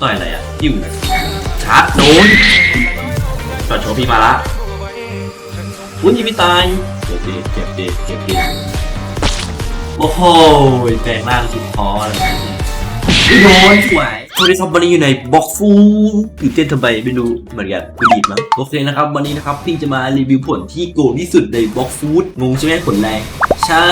ต่อยอะไรอะยิ้วชาร์จโดนจอดโชว์พี่มาละอุ้ยยังไม่ตายเจ็บดีเจ็บดีเจ็บดีโอ้โหแปลงร่างสุดคออะไรแบบนี้โดนสวยสวัสดีครับวันนี้อยู่ในบ็อกฟูตื่นเต้นทำไมไม่รู้เหมือนกันคือดีมั้งโอเคนะครับ วันนี้นะครับพี่จะมารีวิวผลที่โกงที่สุดในบ็อกฟูดงงใช่ไหมผลแรง ใช่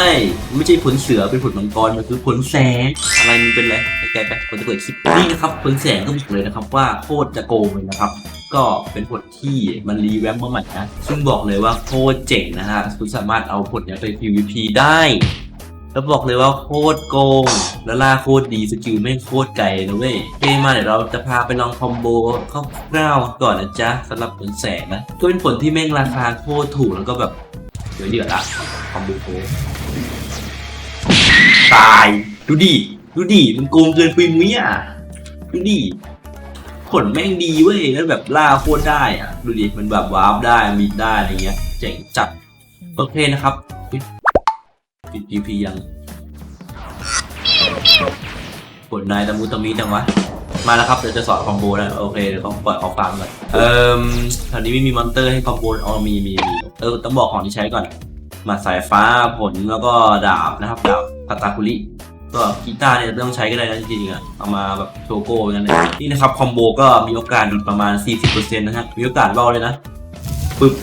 ไม่ใช่ผลเสือเป็นผลมังกรมันคือผลแสงอะไรมันเป็นอะไร ไปแกไปคนจะเปิดคลิปนี่นะครับผลแสงก็บอกเลยนะครับว่าโคตรจะโกงเลยนะครับ ก็เป็นผลที่มันรีแวมมาใหม่นะ ซึ่งบอกเลยว่าโคตรเจ๋งนะฮะคุณสามารถเอาผลนี้ไป PVP ได้ แล้วบอกเลยว่าโคตรโกง แล้วล่าโคตรดีสกิลไม่งโคตรไกลนะเว้ยเคมมาเดี๋ยวเราจะพาไปลองคอมโบคร่าวๆก่อนนะจ๊ะสำหรับผลแสงนะ ก็เป็นผลที่แม่งราคาโคตรถูกแล้วก็แบบเดือดเดือดละคอมโบโคตรตาย ดูดิ ดูดิมันโกงเกินปุยมุ้ยอะดูดิผลแม่งดีเว้ยแล้วแบบล่าโคตรได้อะดูดิมันแบบวาร์ปได้มีดได้อะไรเงี้ยเจ๋งจัดโอเคนะครับอุ๊ยปิด GP ยังผลนายตะมุตะมีจังวะมาแล้วครับเดี๋ยวจะสอนคอมโบแล้วโอเคเดี๋ยวเขาปล่อยออกฟาร์มก่อนเอ่มแถวนี้ไม่มีมอนเตอร์ให้คอมโบอ๋อมีมีมีเออต้องบอกของที่ใช้ก่อนมาสายฟ้าผลแล้วก็ดาบนะครับดาบคาตาคุริ ก็กีตาร์เนี่ยไม่ต้องใช้ก็ได้นะจริงๆอะเอามาแบบโชโก้นั่นเลยนี่นะครับคอมโบก็มีโอกาสประมาณ 40%นะฮะมีโอกาสเบาเลยนะปึ๊บ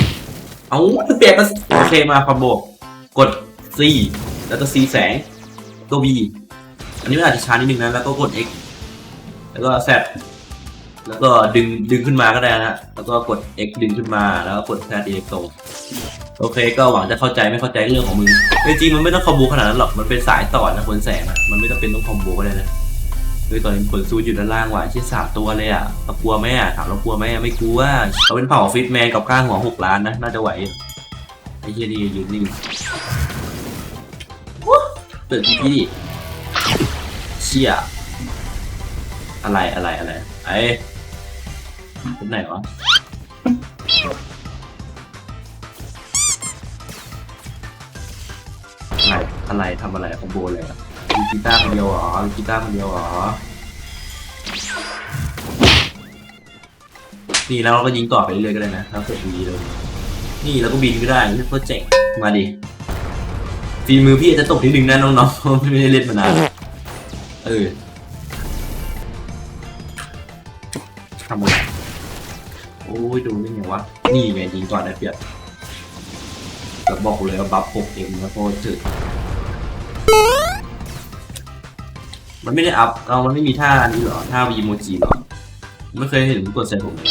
เอาเปลี่ยนมาโอเคมาคอมโบกด C แล้วก็ C แสงตัว B อันนี้มันอาจจะช้านิดนึงนะแล้วก็กด X แล้วก็ Z แล้วก็ดึงดึงขึ้นมาก็ได้นะฮะแล้วก็กด X ดึงขึ้นมาแล้วก็กด Z เอโตโอเค ก็หวังจะเข้าใจไม่เข้าใจเรื่องของมึงจริงๆมันไม่ต้องคอมโบขนาดนั้นหรอกมันเป็นสายต่อนะคนแสงอะมันไม่ต้องเป็นต้องคอมโบก็ได้นะคือตอนนี้ผลซูดอยู่ด้านล่างว่ะเชี่ยสามตัวเลยอะเรากลัวไหมอะถามเรากลัวไหมอะไม่กลัวเราเป็นเผ่าฟิตแมนกับก้างหัวหกล้านนะน่าจะไหวไอ้เชี่ยนี่ยืนนิ่งเปิดพี่ดิเชี่ยอะไรอะไรอะไรไอ้ เป็นไหนวะอะไรอะไรทำอะไรคอมโบเลยอะมีกีตาร์คนเดียวเหรอมีกีตาร์คนเดียวเหรอนี่แล้วเราก็ยิงต่อไปเรื่อยๆก็ได้นะถ้าเกิดดีเลย นี่เราก็บินก็ได้นี่โคตรเจ๋งมาดิฝีมือพี่อาจจะตกนิดนึงนะน้องๆไม่ได้เล่นมานานเออทำอะไร โอ้ย ดูนี่ไงวะ นี่ไงยิงก่อนได้เปรียบแต่บอกเลยว่าบัฟหกเอ็มแล้วโคตรจืดมันไม่ได้อัพเรามันไม่มีท่านี้หรอ ท่าวีโมจิหรอ ไม่เคยเห็นกดใส่ผมเลย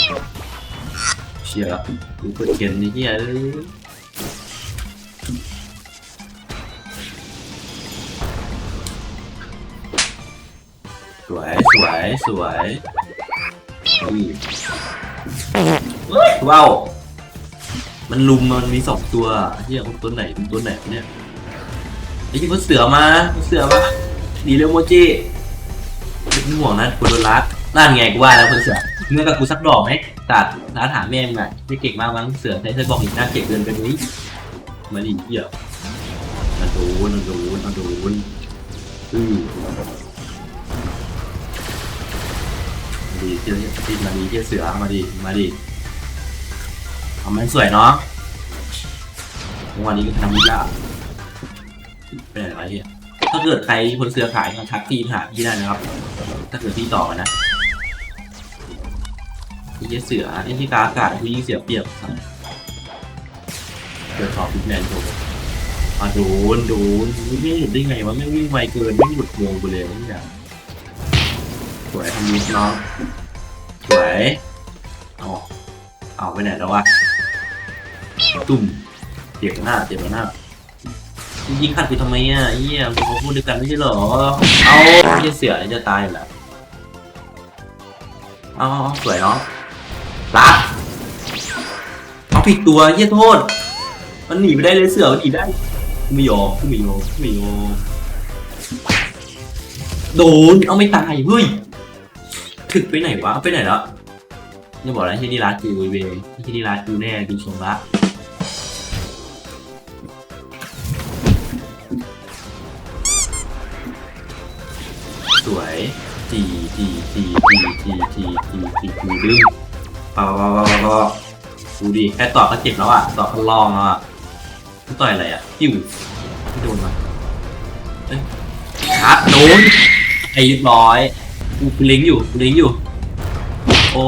เชียร์ละดูกดเกนนี่เฮียเอ้ยสวย สวย สวยอุ้ยเฮ้ย ว้าวมันลุมมันมีสองตัวเฮียตัวไหนเป็นตัวไหนเนี่ยไอ้ที่มันเสือมาเสือมาดีเร็วโมจิไม่ห่วงนะคุณโดนรัดนั่นไงกูว่าแล้วคุณเสือเมื่อกับกูสักดอกไหมตัดร้านถามแม่มึงอะไม่เก่งมากมั้งเสือใช้ใช้บอกอีกหน้าเก็บเดินไปนี้มาดิเหี้ยมาโดนมาโดนมาโดนอือ มาดีเที่ยวที่มาดีเที่ยวเสือมาดีมาดีทำให้สวยเนาะวันนี้ก็ทำวิลาเป็นอะไรเฮียถ้าเกิดใครคนเสือขายมาทักพี่หาพี่ได้นะครับ ถ้าเกิดพี่ต่อนะพี่เสือไอ้ที่กาอากาศพี่ยิ่งเสียเปรียบเกิดขอบพิกแมนโชว์อะโดนโดนไม่หลุดได้ไงวะไม่วิ่งไวเกินไม่หลุดวงไปเลยทุกอย่าง วยทำมิสเนาะสวยเอาเอาไปไหนแล้ววะตุ่มเจ็บหน้าเจ็บหน้ายิงขัดกูทำไมอะเยี่ยมเขาพูดด้วยกันไม่ใช่เหรอ เอาไม่เสือจะตายอยู่แล้วเอาเอาสวยเนาะรักเอาผิดตัวเยี่ยโทษ มันหนีไปได้เลยเสือมันหนีได้กูไม่ยอมกูไม่ยอมกูไม่ยอมโดนเอาไม่ตายเฮ้ย ถึกไปไหนวะไปไหนแล้วจะบอกแล้วที่นี่รักกูเวยที่นี่รักกูแน่ดูทรงละสวยทีทีทีทีทีทีทีทีทีดึงปะปะปะปะปะดูดิแค่ต่อก็เจ็บแล้วอะต่อก็ลองแล้วอะต่อยอะไรอะจิ้วไม่โดนมาเอ้ยชัดโดนไอ้เรียบร้อย กูกูลิงก์อยู่กูลิงก์อยู่ โอ้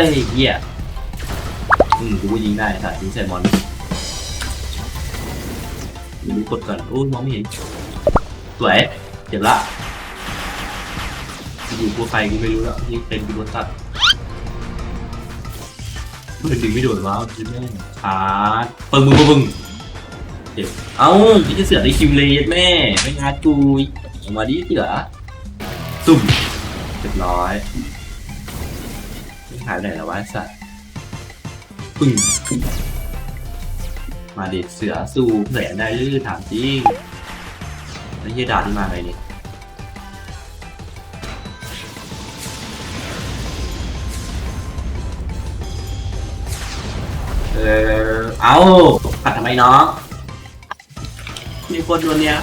ยเหี้ยอืมกูก็ยิงได้สัตว์ยิงใส่มอนดูกดก่อนโอ้ยมองไม่เห็นสวยเจ็บละอยู่กูไฟกูไม่รู้แล้วยิงเป็นกูโดนตัดเพื่อนดึงไม่โดนวะคิดแม่งชาร์จเปิงมึงปึ้งเจ็บเอ้าพี่จะเสือได้คิวเลยแม่ไม่งานกูออกมาดิเสือซุ่ม เรียบร้อยหายไปไหนแล้ววะไอ้สัตว์ปึ้งมาดิเสือสู้แผลได้หรือถามจริงไอ้เหี้ยดาที่มาไงนี่เออเอาขัดทำไมน้องมีคนโดนเนี้ย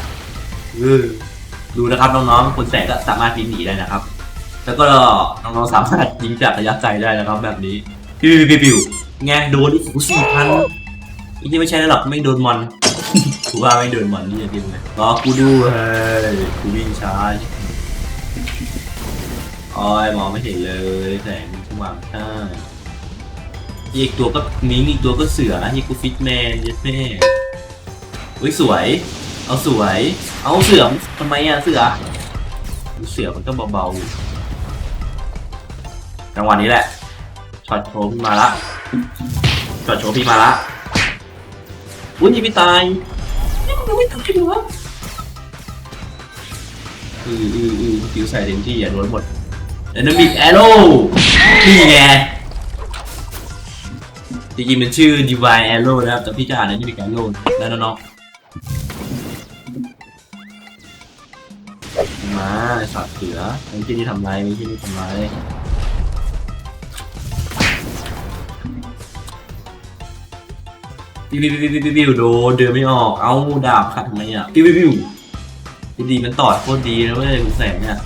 เออดูนะครับน้องๆคนแสกก็สามารถพิมพ์หนีได้นะครับ แล้วก็น้องๆสามารถยิงจากระยะไกลได้นะครับแบบนี้ปิวปิวปิวไงโดนอีกสี่พันอีกที่ไม่ใช่หรอกไม่โดนมอนกูว่าไม่โดนมอนนี่จะดิมเลยรอกูดูเฮ้ยกูวิ่งช้าอ้ยมองไม่เห็นเลยแสงสว่างข้างอีกตัวก็มิงอีกตัวก็เสืออีกกูฟิตแมนยัดแม่เฮ้ยสวย เอาสวย เอาเสือทำไมอะเสือ เสือมันก็เบาๆ จังหวะนี้แหละช็อตโชว์พี่มาละช็อตโชว์พี่มาละอุ้ยยังไม่ตายยังไม่ตายเหรออืออืออือคิวใส่เต็มที่อะโดนหมดเดนมิกแอโร่นี่ไงจริงๆมันชื่อ Divine Arrow นะครับ แต่พี่จะอ่าน Dynamic Arrow แล้วน้องๆมาไอ้สัตว์เสือไอ้ที่นี่ทำไรไอ้ที่นี่ทำไร ปิวปิวปิวปิวปิวปิวโดนเดินไม่ออก เอ้าดาบขัดทำไมอะปิวปิวปิวดีมันตอดโคตรดีนะเว้ยกูแสงเนี่ย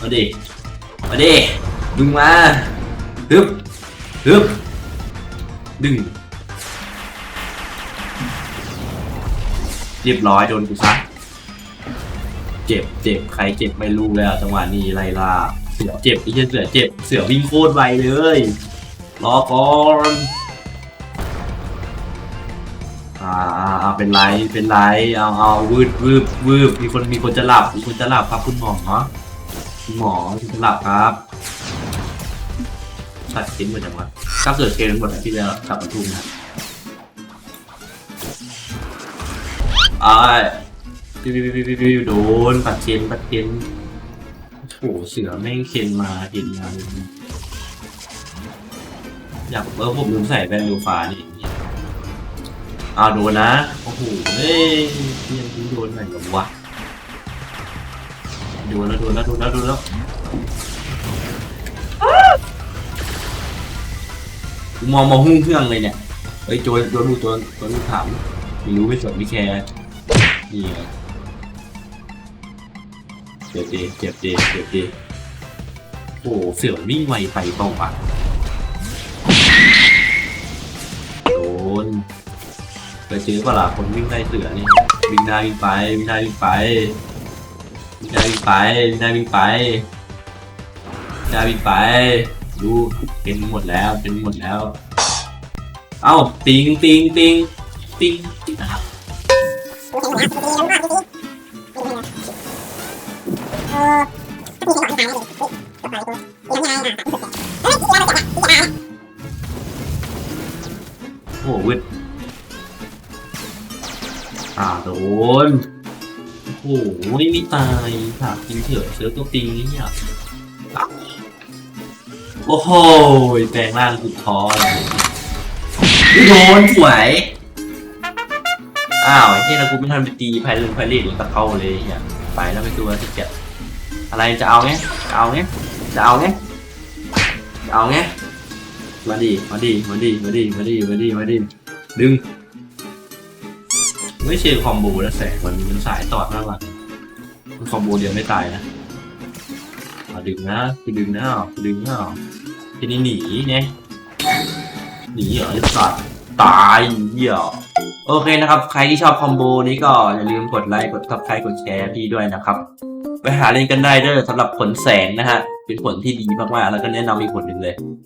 มาดิมาดิดึงมาฮึบฮึบดึงเรียบร้อยโดนกูซัดเจ็บเจ็บใครเจ็บไม่รู้แล้วจังหวะนี้ไล่ล่าเสือเจ็บไอ้เหี้ยเสือเจ็บเสือวิ่งโคตรไวเลยรอก่อน เป็นไรเป็นไรเอาเอาวืดวืบวืบมีคนมีคนจะหลับมีคนจะหลับครับคุณหมอคุณหมอคุณจะหลับครับตัดชิ้นหมดจังวะถ้าเกิดเกมหมดที่จะกลับมาทุ่มนะไอ่าปิวปิวปิวปิวปิวโดนปัดเชนปัดเชนโอ้โหเสือแม่งเคนมาเห็นมาเลยอยากเออผมลืมใส่แว่นดูฟ้านี่ อ้าวโดนนะ โอ้โหเฮ้ยยังทิ้งโดนหน่อยกับวะโดนแล้วโดนแล้วโดนแล้วโดนแล้วกูมองมาหุ้งเครื่องเลยเนี่ยเฮ้ยโจนโดนดูโจนโจนดูถามไม่รู้ไม่สนไม่แคร์นี่เจ็บดีเจ็บดีเจ็บดีโอ้เสือวิ่งไวไปเปล่าวะโดน ไปเจอเปะล่าคนวิ่งได้เสือนี่วิ่งได้วิ่งไปวิ่งได้วิ่งไปวิ่งได้วิ่งไปวิ่งได้วิ่งไปวิ่งได้วิ่งไปดูเป็นหมดแล้วเป็นหมดแล้ว เอ้าติงติงติงติงติงนะครับโอ้โหวิด อ่าโดน โอ้โหไม่มีตายถามจริงเถอะเสือตัวปิงนี่เนี่อะโอ้โหแปลงร่างสุดท้อโดนสวย อ้าวไอ้ที่เรากูไม่ทันไปตีไพลินไพลินตะเข้าเลยเนี่ยไปแล้วไปตัวที่เจ็ดอะไรจะเอาไงจะเอาไงจะเอาไงจะเอาไงมาดิมาดิมาดิมาดิมาดิมาดิมาดิดึง ไม่ใช่คอมโบแล้วแสงมันมันสายตอดมากกว่ามันคอมโบเดียวไม่ตายนะอดึงนะคือดึงนะคือดึงนะทีนี้หนีเนี่ยหนีเหรอไอ้สัตว์ตายเหี้ยโอเคนะครับ ใครที่ชอบคอมโบนี้ก็อย่าลืมกดไลค์กดซับสไครต์กดแชร์พี่ด้วยนะครับ ไปหาเล่นกันได้เด้อสำหรับผลแสงนะฮะ เป็นผลที่ดีมากๆ แล้วก็แนะนำอีกผลหนึ่งเลย